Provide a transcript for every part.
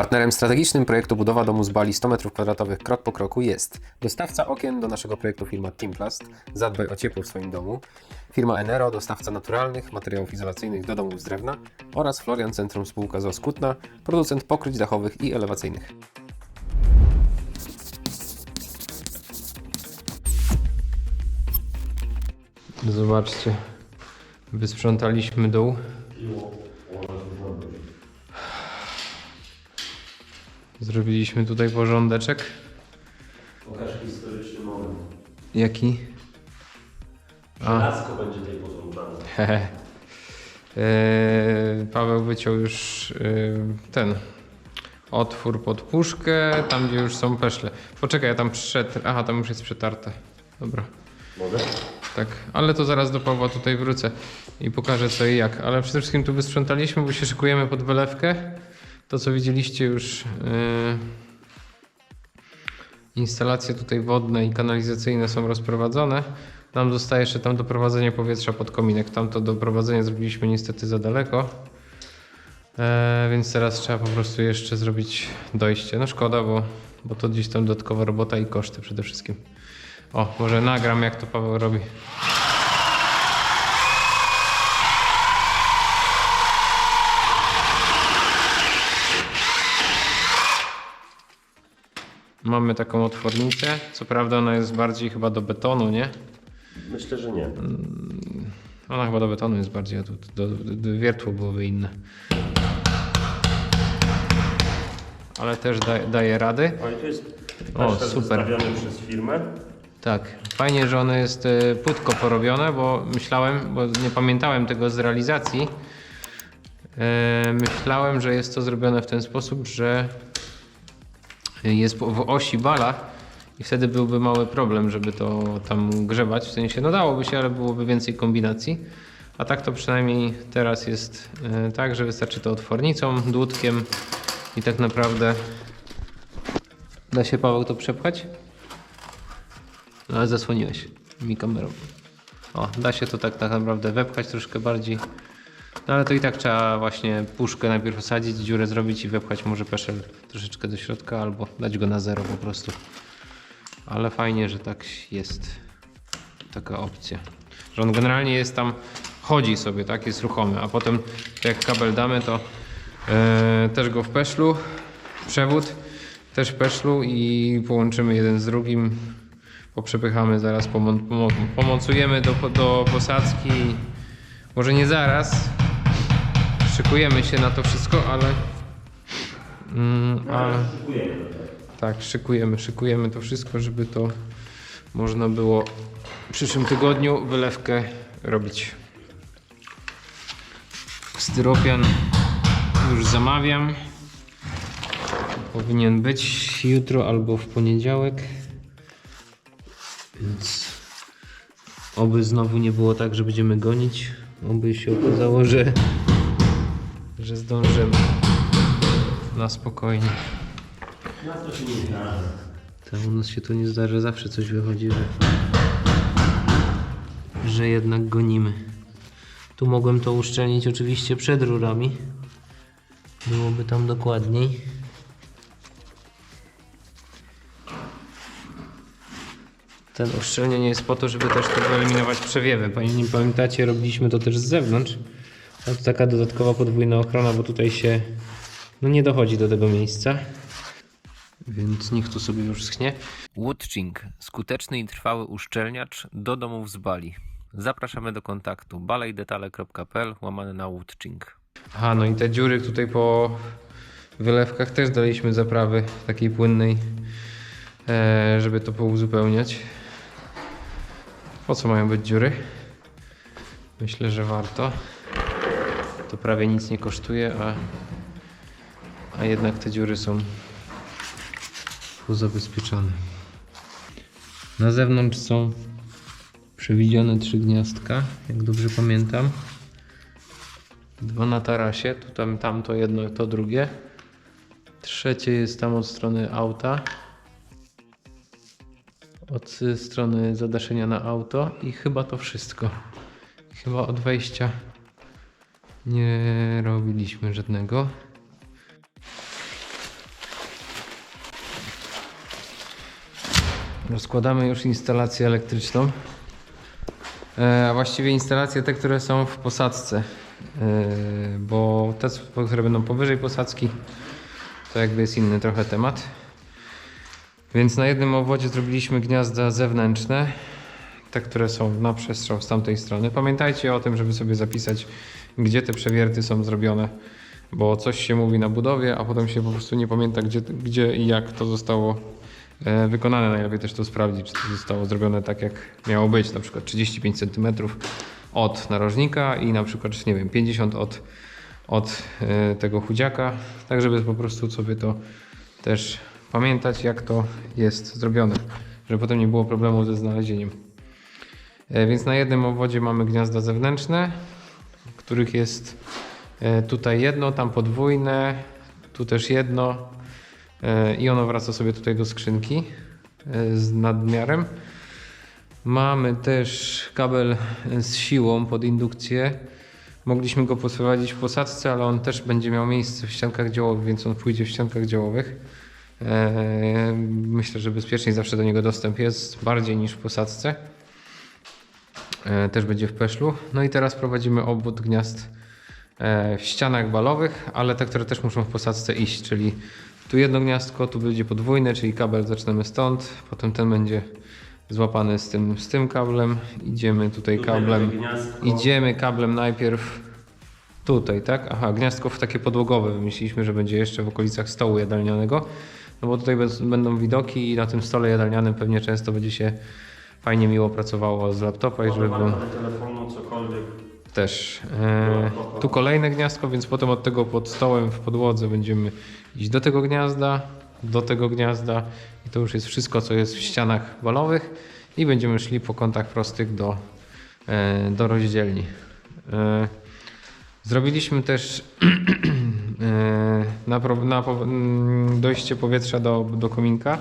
Partnerem strategicznym projektu budowa domu z bali 100 m2 krok po kroku jest dostawca okien do naszego projektu firma Teamplast, zadbaj o ciepło w swoim domu, firma Enero, dostawca naturalnych materiałów izolacyjnych do domów z drewna oraz Florian Centrum spółka z Oskutna, producent pokryć dachowych i elewacyjnych. Zobaczcie, wysprzątaliśmy dół. Zrobiliśmy tutaj porządeczek. Pokaż historyczny moment. Jaki? A. Lasko będzie tej posprzątane. Hehe. Eee, Paweł wyciął już eee, ten otwór pod puszkę, tam gdzie już są peszle. Poczekaj, ja tam przyszedł. Aha, tam już jest przetarte. Dobra. Mogę? Tak, ale to zaraz do Pawła tutaj wrócę i pokażę co i jak. Ale przede wszystkim tu wysprzątaliśmy, bo się szykujemy pod wylewkę. To co widzieliście już, yy, instalacje tutaj wodne i kanalizacyjne są rozprowadzone. Nam zostaje jeszcze tam doprowadzenie powietrza pod kominek. Tam to doprowadzenie zrobiliśmy niestety za daleko. E, więc teraz trzeba po prostu jeszcze zrobić dojście. No szkoda, bo, bo to gdzieś tam dodatkowa robota i koszty przede wszystkim. O, może nagram jak to Paweł robi. Mamy taką otwornicę. Co prawda ona jest bardziej chyba do betonu, nie? Myślę, że nie. Ona chyba do betonu jest bardziej, a tu do, do, do wiertło byłoby inne. Ale też da, daje rady. O, i tu jest O, super. przez firmę. Tak, fajnie, że ono jest e, płytko porobione, bo myślałem, bo nie pamiętałem tego z realizacji. E, Myślałem, że jest to zrobione w ten sposób, że jest w osi bala i wtedy byłby mały problem, żeby to tam grzebać. W sensie, no dałoby się, ale byłoby więcej kombinacji. A tak to przynajmniej teraz jest e, tak, że wystarczy to otwornicą, dłutkiem i tak naprawdę da się Paweł to przepchać. No, ale zasłoniłeś mi kamerą. O, da się to tak, tak naprawdę wepchać troszkę bardziej. No ale to i tak trzeba właśnie puszkę najpierw osadzić, dziurę zrobić i wepchać może peszel troszeczkę do środka albo dać go na zero po prostu. Ale fajnie, że tak jest taka opcja. Że on generalnie jest tam, chodzi sobie, tak, jest ruchomy, a potem jak kabel damy, to e, też go w peszlu, przewód też w peszlu i połączymy jeden z drugim. Poprzepychamy zaraz, pomon- pomo- pomocujemy do, do posadzki. Może nie zaraz. Szykujemy się na to wszystko, ale. Mm, ale Dziękujemy. tak, szykujemy, szykujemy to wszystko, żeby to można było w przyszłym tygodniu wylewkę robić. Styropian już zamawiam. Powinien być jutro albo w poniedziałek. Więc oby znowu nie było tak, że będziemy gonić. Oby się okazało, że, że zdążymy na spokojnie. Nas to się nie zdarza. Tak, u nas się to nie zdarza, zawsze coś wychodzi, że, że jednak gonimy. Tu mogłem to uszczelnić oczywiście przed rurami. Byłoby tam dokładniej. Ten uszczelnienie jest po to, żeby też to wyeliminować przewiewy. Panie nie pamiętacie, robiliśmy to też z zewnątrz. A to taka dodatkowa podwójna ochrona, bo tutaj się no nie dochodzi do tego miejsca. Więc niech tu sobie już schnie. Woodching. Skuteczny i trwały uszczelniacz do domów z bali. Zapraszamy do kontaktu balejdetale.pl łamane na Woodching. Aha, no i te dziury tutaj po wylewkach też daliśmy zaprawy takiej płynnej, e, żeby to pouzupełniać. Po co mają być dziury? Myślę, że warto. To prawie nic nie kosztuje, a, a jednak te dziury są zabezpieczone. Na zewnątrz są przewidziane trzy gniazdka, jak dobrze pamiętam. Dwa na tarasie, tu tam, tam to jedno, to drugie. Trzecie jest tam od strony auta od strony zadaszenia na auto i chyba to wszystko. Chyba od wejścia nie robiliśmy żadnego. Rozkładamy już instalację elektryczną, e, a właściwie instalacje te, które są w posadzce, e, bo te, które będą powyżej posadzki, to jakby jest inny trochę temat. Więc na jednym obwodzie zrobiliśmy gniazda zewnętrzne, te, które są na przestrzał z tamtej strony. Pamiętajcie o tym, żeby sobie zapisać, gdzie te przewierty są zrobione, bo coś się mówi na budowie, a potem się po prostu nie pamięta, gdzie, gdzie i jak to zostało e, wykonane. Najlepiej też to sprawdzić, czy to zostało zrobione tak, jak miało być, na przykład 35 cm od narożnika i na przykład, nie wiem, 50 od, od e, tego chudziaka, tak żeby po prostu sobie to też pamiętać, jak to jest zrobione, żeby potem nie było problemu ze znalezieniem. E, Więc na jednym obwodzie mamy gniazda zewnętrzne, których jest e, tutaj jedno, tam podwójne, tu też jedno e, i ono wraca sobie tutaj do skrzynki z nadmiarem. Mamy też kabel z siłą pod indukcję. Mogliśmy go poprowadzić w posadzce, ale on też będzie miał miejsce w ściankach działowych, więc on pójdzie w ściankach działowych. E, Myślę, że bezpieczniej zawsze do niego dostęp jest, bardziej niż w posadzce. E, Też będzie w peszlu. No i teraz prowadzimy obwód gniazd e, w ścianach balowych, ale te, które też muszą w posadzce iść, czyli tu jedno gniazdko, tu będzie podwójne, czyli kabel zaczynamy stąd, potem ten będzie złapany z tym, z tym kablem, idziemy tutaj Tutaj kablem, idziemy kablem najpierw tutaj, tak? Aha, gniazdko w takie podłogowe wymyśliliśmy, że będzie jeszcze w okolicach stołu jadalnianego, no bo tutaj bez, będą widoki i na tym stole jadalnianym pewnie często będzie się fajnie miło pracowało z laptopa i żeby było telefonu, cokolwiek. też. E, tu kolejne gniazdko, więc potem od tego pod stołem w podłodze będziemy iść do tego gniazda, do tego gniazda i to już jest wszystko, co jest w ścianach balowych i będziemy szli po kątach prostych do, e, do rozdzielni. E, zrobiliśmy też e, na, na mm, dojście powietrza do, do kominka.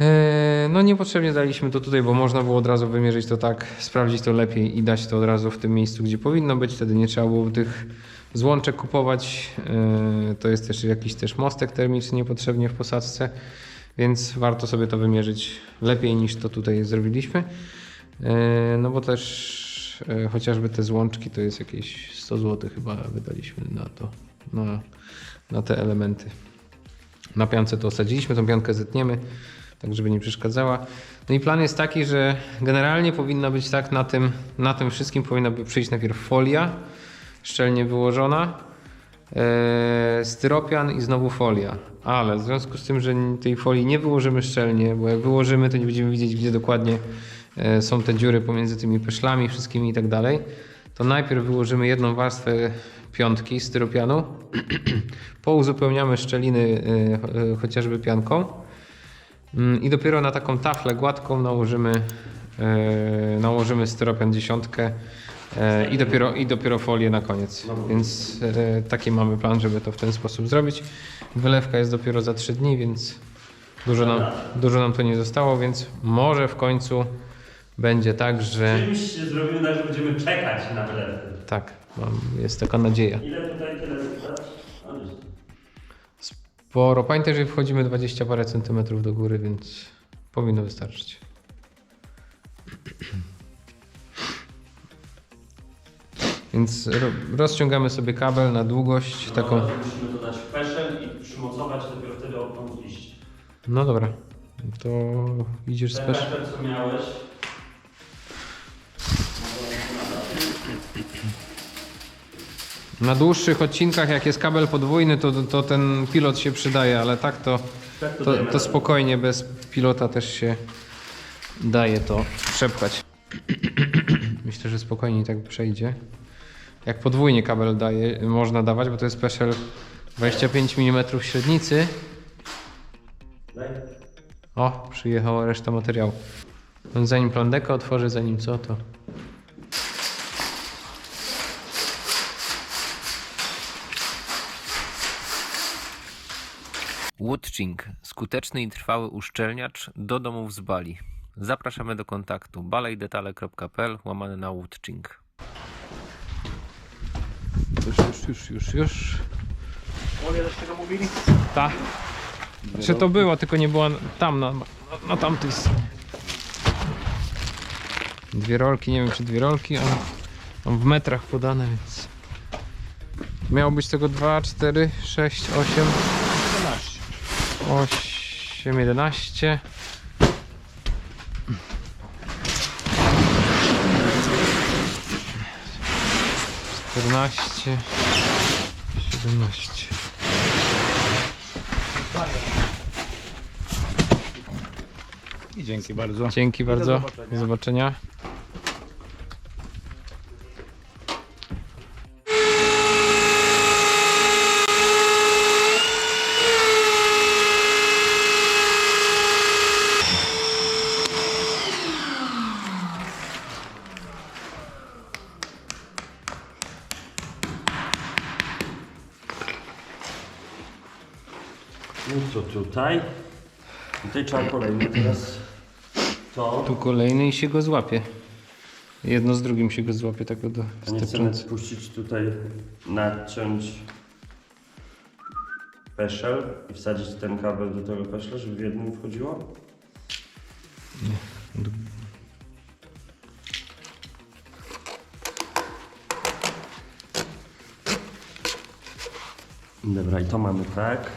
Eee, No niepotrzebnie daliśmy to tutaj, bo można było od razu wymierzyć to tak, sprawdzić to lepiej i dać to od razu w tym miejscu, gdzie powinno być. Wtedy nie trzeba było tych złączek kupować. Eee, To jest też jakiś też mostek termiczny niepotrzebnie w posadzce, więc warto sobie to wymierzyć lepiej niż to tutaj zrobiliśmy. No bo też e, chociażby te złączki to jest jakieś 100 zł chyba wydaliśmy na to, na, na te elementy. Na piance to osadziliśmy, tą piankę zetniemy, tak żeby nie przeszkadzała. No i plan jest taki, że generalnie powinna być tak na tym, na tym wszystkim powinna by przyjść najpierw folia szczelnie wyłożona, e, styropian i znowu folia. Ale w związku z tym, że tej folii nie wyłożymy szczelnie, bo jak wyłożymy, to nie będziemy widzieć, gdzie dokładnie są te dziury pomiędzy tymi peszlami wszystkimi i tak dalej, to najpierw wyłożymy jedną warstwę piątki styropianu, pouzupełniamy szczeliny e, e, chociażby pianką Mm, i dopiero na taką taflę gładką nałożymy, e, nałożymy styropian dziesiątkę e, i, dopiero, i dopiero folię na koniec. Więc e, taki mamy plan, żeby to w ten sposób zrobić. Wylewka jest dopiero za 3 dni, więc dużo nam, dużo nam to nie zostało, więc może w końcu będzie tak, że Czymś się zrobimy tak, że będziemy czekać na telefon. tak, mam, jest taka nadzieja. Ile tutaj tyle? Sporo. Pamiętaj, że wchodzimy 20 parę centymetrów do góry, więc powinno wystarczyć. Więc ro- rozciągamy sobie kabel na długość taką. Musimy dodać peszel i przymocować, dopiero wtedy opną iść. No dobra, to idziesz z Ten pesz... peszel, co miałeś, Na dłuższych odcinkach, jak jest kabel podwójny, to, to ten pilot się przydaje, ale tak to, tak to, to radę. spokojnie bez pilota też się daje to przepchać. Myślę, że spokojnie tak przejdzie. Jak podwójnie kabel daje, można dawać, bo to jest peszel 25 mm średnicy. O, przyjechała reszta materiału. Zanim plandeka otworzy, zanim co to. Woodching. Skuteczny i trwały uszczelniacz do domów z Bali. Zapraszamy do kontaktu balejdetale.pl łamane na Woodching. Już, już, już, już, już. Tak. Czy to było, tylko nie była tam na, na tamtej stronie. Dwie rolki, nie wiem czy dwie rolki, ale mam w metrach podane, więc miało być tego 2, 4, 6, 8, 8, 11. Czternaście, siedemnaście. I dzięki bardzo. Dzięki bardzo. Do zobaczenia. No to tutaj. Tutaj trzeba kolejny teraz to. Tu kolejny i się go złapie. Jedno z drugim się go złapie, tak do A Nie chcemy stepcząc. puścić tutaj, naciąć peszel i wsadzić ten kabel do tego peszla, żeby w jednym wchodziło? Dobra, i to mamy tak.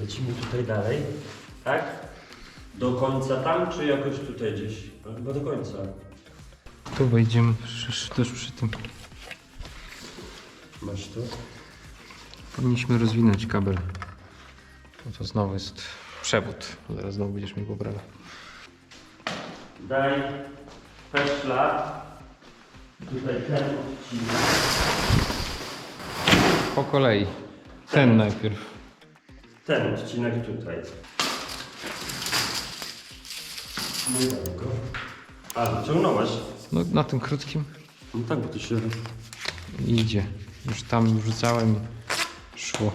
Lecimy tutaj dalej? Tak? Do końca tam, czy jakoś tutaj gdzieś? No, chyba do końca. Tu wejdziemy przy, też przy tym. Masz tu? Powinniśmy rozwinąć kabel. No to znowu jest przewód. Zaraz znowu będziesz mi poprawiał. Daj peszla. Tutaj ten odcinek. Po kolei. Ten najpierw. Ten odcinek tutaj. Go. A, wyciągnąłeś? No na tym krótkim No tak, bo to się... idzie. Już tam wrzucałem i szło.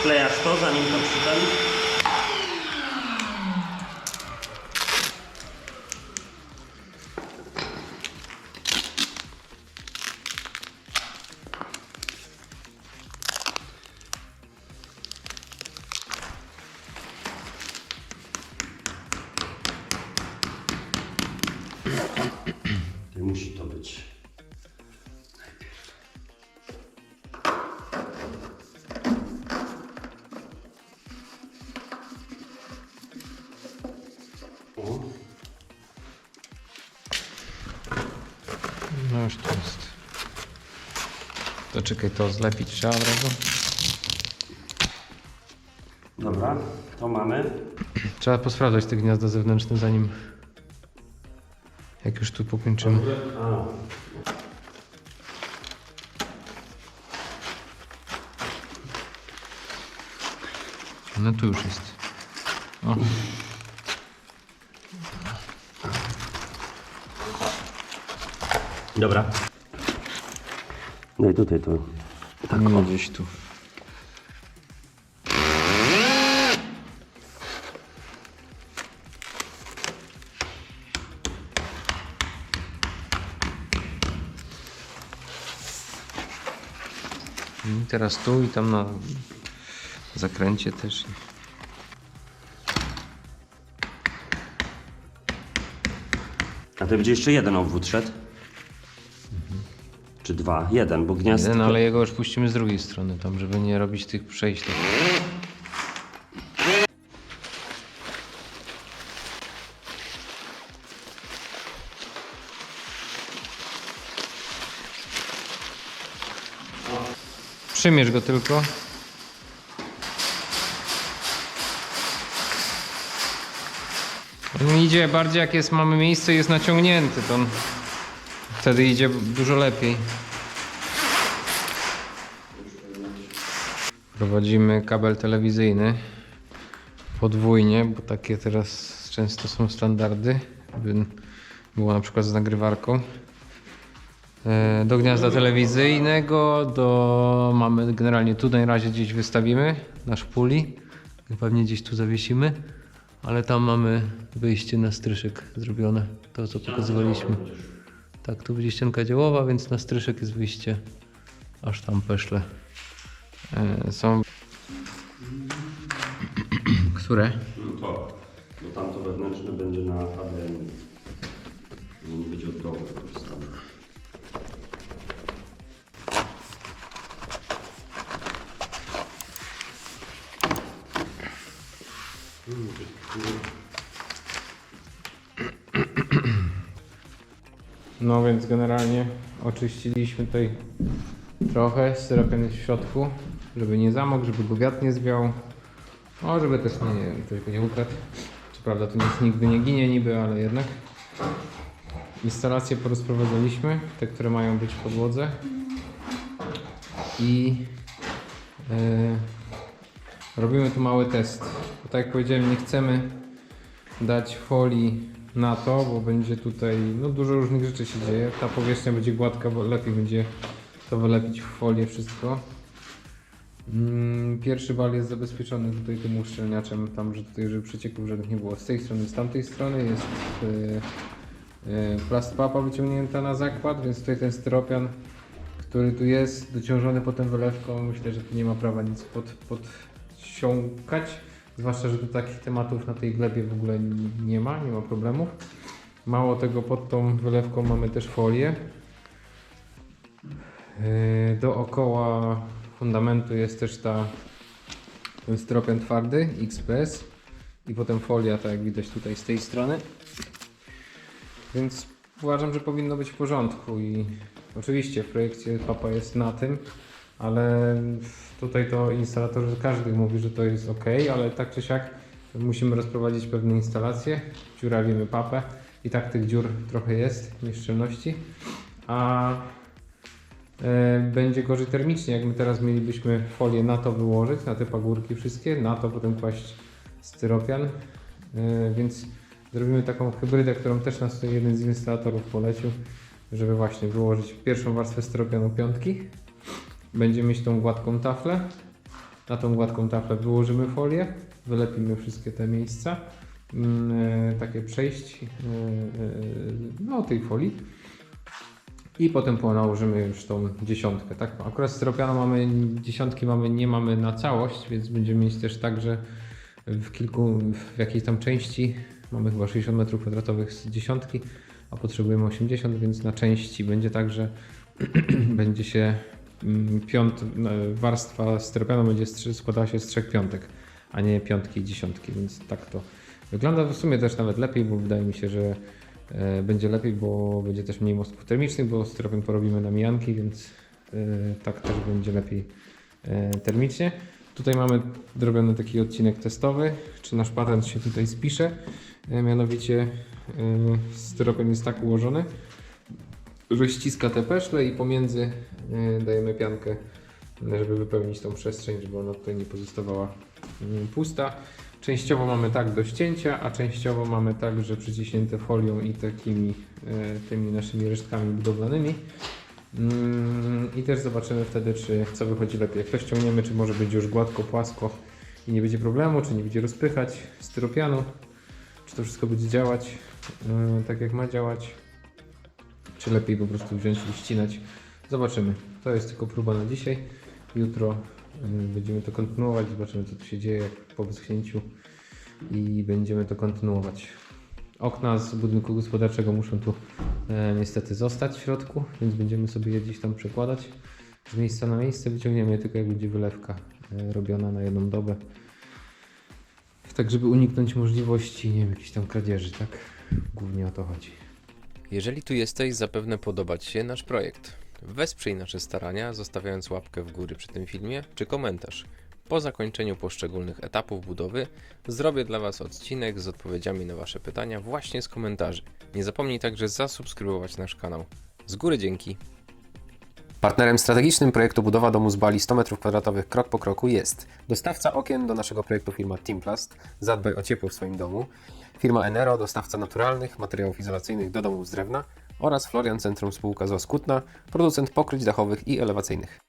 Sklejasz to, zanim to przytem? Czekaj, to zlepić trzeba od razu. Dobra, to mamy. Trzeba posprawdzać te gniazda zewnętrzne zanim jak już tu pokończymy. A, No tu już jest. O, Dobra. No i tutaj to. tak no, gdzieś tu. I teraz tu i tam na zakręcie też. A to będzie jeszcze jeden obwód szedł? Czy dwa? Jeden, bo gniazd. Jeden, ale jego już puścimy z drugiej strony tam, żeby nie robić tych przejść. Przymierz go tylko. On idzie bardziej jak jest, mamy miejsce jest naciągnięty, to on wtedy idzie dużo lepiej. Prowadzimy kabel telewizyjny podwójnie, bo takie teraz często są standardy. By było na przykład z nagrywarką. E, Do gniazda telewizyjnego, do mamy generalnie tu na razie gdzieś wystawimy na szpuli. Pewnie gdzieś tu zawiesimy, ale tam mamy wyjście na stryszek zrobione. To co pokazywaliśmy. Tak, tu będzie ścianka działowa, więc na stryszek jest wyjście aż tam peszle. E, są... Które? No to, bo tamto wewnętrzne będzie na ADN. Nie będzie od dołu wykorzystane. No więc generalnie oczyściliśmy tutaj trochę, syropian jest w środku, żeby nie zamokł, żeby go wiatr nie zwiał. O, żeby też nie, nie ktoś go nie ukradł. Co prawda to nic nigdy nie ginie niby, ale jednak. Instalacje porozprowadzaliśmy, te, które mają być w podłodze. I e, robimy tu mały test. Bo tak jak powiedziałem, nie chcemy dać folii na to, bo będzie tutaj no, dużo różnych rzeczy się dzieje. Ta powierzchnia będzie gładka, bo lepiej będzie to wylepić w folię wszystko. Mm, Pierwszy bal jest zabezpieczony tutaj tym uszczelniaczem, tam, że tutaj, żeby przecieków żadnych nie było. Z tej strony, z tamtej strony jest yy, yy, wyciągnięta na zakład, więc tutaj ten styropian, który tu jest, dociążony potem wylewką, myślę, że tu nie ma prawa nic pod, podsiąkać. Zwłaszcza, że tu takich tematów na tej glebie w ogóle nie ma, nie ma problemów. Mało tego, pod tą wylewką mamy też folię. Yy, Dookoła fundamentu jest też ta ten styropian twardy XPS i potem folia, tak jak widać tutaj z tej strony. Więc uważam, że powinno być w porządku i oczywiście w projekcie papa jest na tym, ale tutaj to instalator, każdy mówi, że to jest ok, ale tak czy siak musimy rozprowadzić pewne instalacje, dziurawimy papę i tak tych dziur trochę jest, nieszczelności, a e, będzie gorzej termicznie, jak my teraz mielibyśmy folię na to wyłożyć, na te pagórki wszystkie, na to potem kłaść styropian, e, więc zrobimy taką hybrydę, którą też nas jeden z instalatorów polecił, żeby właśnie wyłożyć pierwszą warstwę styropianu piątki, Będziemy mieć tą gładką taflę. Na tą gładką taflę wyłożymy folię, wylepimy wszystkie te miejsca, mm, e, takie przejść e, e, no, tej folii. I potem po- nałożymy już tą dziesiątkę. Tak? Akurat styropianu mamy, dziesiątki mamy, nie mamy na całość, więc będziemy mieć też tak, że w kilku, w jakiejś tam części mamy chyba 60 m2 z dziesiątki, a potrzebujemy 80, więc na części będzie tak, że będzie się piąt, no, warstwa styropianu będzie składała się z trzech piątek, a nie piątki i dziesiątki, więc tak to wygląda. W sumie też nawet lepiej, bo wydaje mi się, że e, będzie lepiej, bo będzie też mniej mostków termicznych, bo styropian porobimy na mijanki, więc e, tak też będzie lepiej e, termicznie. Tutaj mamy zrobiony taki odcinek testowy, czy nasz patent się tutaj spisze. Mianowicie styropian jest tak ułożony, że ściska te peszle i pomiędzy e, dajemy piankę, żeby wypełnić tą przestrzeń, żeby ona tutaj nie pozostawała mm, pusta. Częściowo mamy tak do ścięcia, a częściowo mamy tak, że przyciśnięte folią i takimi e, tymi naszymi resztkami budowlanymi. Mm, I też zobaczymy wtedy, czy co wychodzi lepiej. Jak to ściągniemy, czy może być już gładko, płasko i nie będzie problemu, czy nie będzie rozpychać styropianu, czy to wszystko będzie działać e, tak jak ma działać czy lepiej po prostu wziąć i ścinać. Zobaczymy. To jest tylko próba na dzisiaj. Jutro y, będziemy to kontynuować, zobaczymy co tu się dzieje po wyschnięciu i będziemy to kontynuować. Okna z budynku gospodarczego muszą tu e, niestety zostać w środku, więc będziemy sobie je gdzieś tam przekładać z miejsca na miejsce. Wyciągniemy je tylko jak będzie wylewka e, robiona na jedną dobę. Tak, żeby uniknąć możliwości, nie wiem, jakichś tam kradzieży, tak? Głównie o to chodzi. Jeżeli tu jesteś, zapewne podoba Ci się nasz projekt. Wesprzyj nasze starania, zostawiając łapkę w górę przy tym filmie, czy komentarz. Po zakończeniu poszczególnych etapów budowy zrobię dla Was odcinek z odpowiedziami na Wasze pytania właśnie z komentarzy. Nie zapomnij także zasubskrybować nasz kanał. Z góry dzięki. Partnerem strategicznym projektu budowa domu z bali 100 m2 krok po kroku jest dostawca okien do naszego projektu firma Teamplast, zadbaj o ciepło w swoim domu, firma Enero, dostawca naturalnych materiałów izolacyjnych do domów z drewna oraz Florian Centrum spółka z Oskutna, producent pokryć dachowych i elewacyjnych.